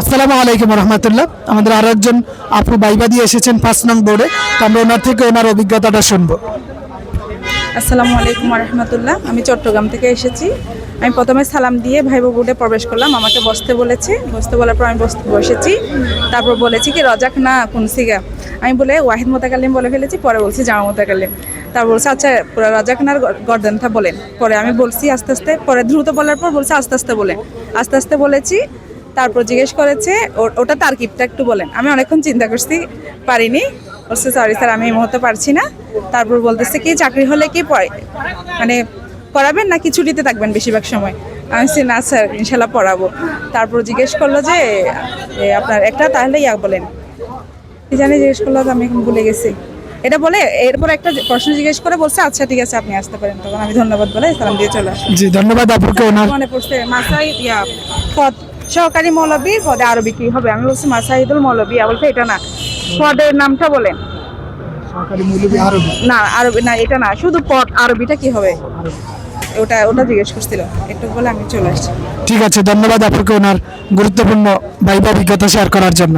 আসসালামু আলাইকুম রহমতুল্লাহ। আমাদের আরও একজন আপু বাইবা দিয়ে এসেছেন পাঁচ নং বোর্ডে। তো আমরা ওনার থেকে ওনার অভিজ্ঞতাটা শুনব। আসসালামু আলাইকুম রহমতুল্লাহ। আমি চট্টগ্রাম থেকে এসেছি। আমি প্রথমে সালাম দিয়ে ভাইবো বোর্ডে প্রবেশ করলাম। আমাকে বসতে বলেছে। বসতে বলার পর আমি বসতে বসেছি। তারপর বলেছি কি, রজাক না, কোন সিগা? আমি বলে, ওয়াহিদ মোতাকালিম বলে ফেলেছি। পরে বলছি জামা মোতাকালিম তারপর বলছে আচ্ছা রজাক নার গর্দনটা বলেন। পরে আমি বলছি, আস্তে আস্তে। পরে দ্রুত বলার পর বলছে, আস্তে আস্তে বলেন। আস্তে আস্তে বলেছি। তারপর জিজ্ঞেস করেছে ওটা তারকিবটা একটু বলেন। আমি অনেকক্ষণ চিন্তা করছি পারিনি। বলছে সরি স্যার আমি এই মুহূর্তে পারছি না। তারপর বলতেছে কি চাকরি হলে কি পড়ে মানে পড়াবেন নাকি ছুটিতে থাকবেন বেশিরভাগ সময়? আমি বলছি, না স্যার ইনশাল্লাহ পড়াবো। তারপর জিজ্ঞেস করল যে আপনার একটা তাহলে ইয়া বলেন। কি জানি জিজ্ঞেস করল আমি এখন ভুলে গেছি। এটা বলে এরপর একটা প্রশ্ন জিজ্ঞেস করে বলছে আচ্ছা ঠিক আছে আপনি আসতে পারেন। তখন আমি ধন্যবাদ বলে সালাম দিয়ে চলে আসি জি ধন্যবাদ আপুকে ওনার মনে পড়ছে মাসাই ইয়া পদ সহকারী মৌলবী পদে আরও বিক্রি হবে। আমি বলছি মাসাহিদুল মৌলবী বলছে এটা না। পদের নামটা বলেন না আরবি না এটা না শুধু পদ আরবিটা কি হবে? ওটা ওটা জিজ্ঞেস করছিল। একটু বলে আমি চলে আসছি। ঠিক আছে ধন্যবাদ আপনাকে ওনার গুরুত্বপূর্ণ বাইবা অভিজ্ঞতা শেয়ার করার জন্য।